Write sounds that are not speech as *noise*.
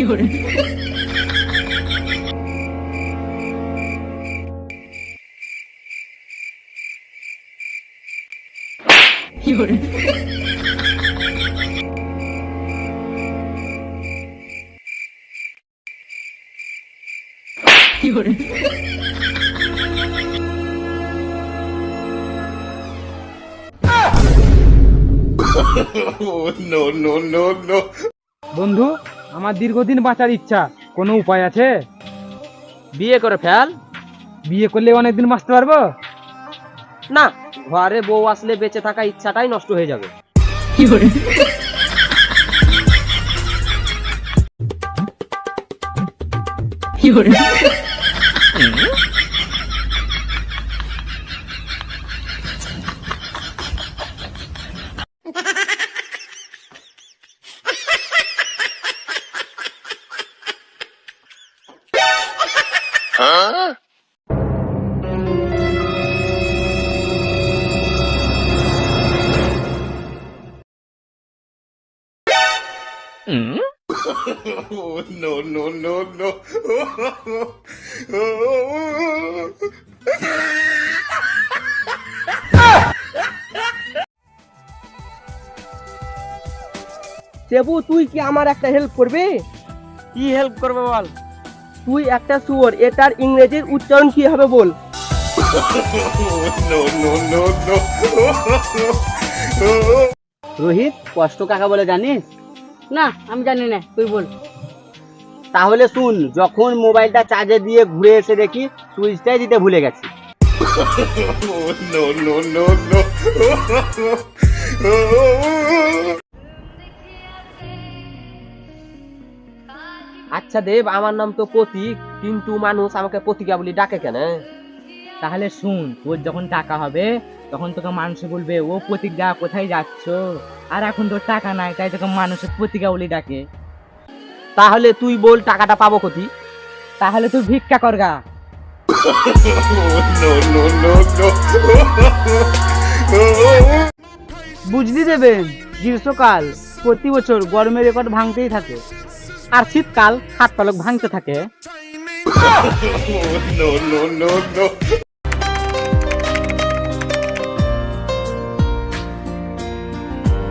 有人。no no no no বন্ধু আমার দীর্ঘদিন বাঁচার ইচ্ছা। কোনো উপায় আছে? বিয়ে করে ফেল। বিয়ে করলে অনেকদিন বাঁচতে পারব? না ঘরে বউ আসলে বেঁচে থাকা ইচ্ছাটাই নষ্ট হয়ে যাবে। 有人，有人，Oh, no, no, no, no. Debu তুই কি আমার একটা হেল্প করবি কি হেল্প করবে বল তুই একটা শুয়োর এটার ইংরেজির উচ্চারণ কি হবে বল no, no, no, no. Rohit কষ্ট কাকা বলে জানিস না আমি জানি না তুই বল তাহলে শুন যখন মোবাইলটা চার্জে দিয়ে ঘুরে এসে দেখি সুইচটাই দিতে ভুলে গেছি Oh, no, no, no, no. আচ্ছা দেব আমার নাম তো প্রতীক কিন্তু মানুষ আমাকে প্রতীকা বলি ডাকে কেন? তাহলে শুন তোর যখন টাকা হবে তখন তোকে মানুষে বলবে ও প্রতিজ্ঞা কোথায় যাচ্ছ? আর এখন তোর টাকা নাই তাই তোকে মানুষের প্রতিজ্ঞা বলি ডাকে। তাহলে তুই বল টাকাটা পাবো কোথি তাহলে তুই ভিক্ষা করগা *laughs* no, no. বুঝলি দেবেন গ্রীষ্মকাল প্রতি বছর গরমের রেকর্ড ভাঙতেই থাকে। আর শীতকাল হাত পালক ভাঙতে থাকে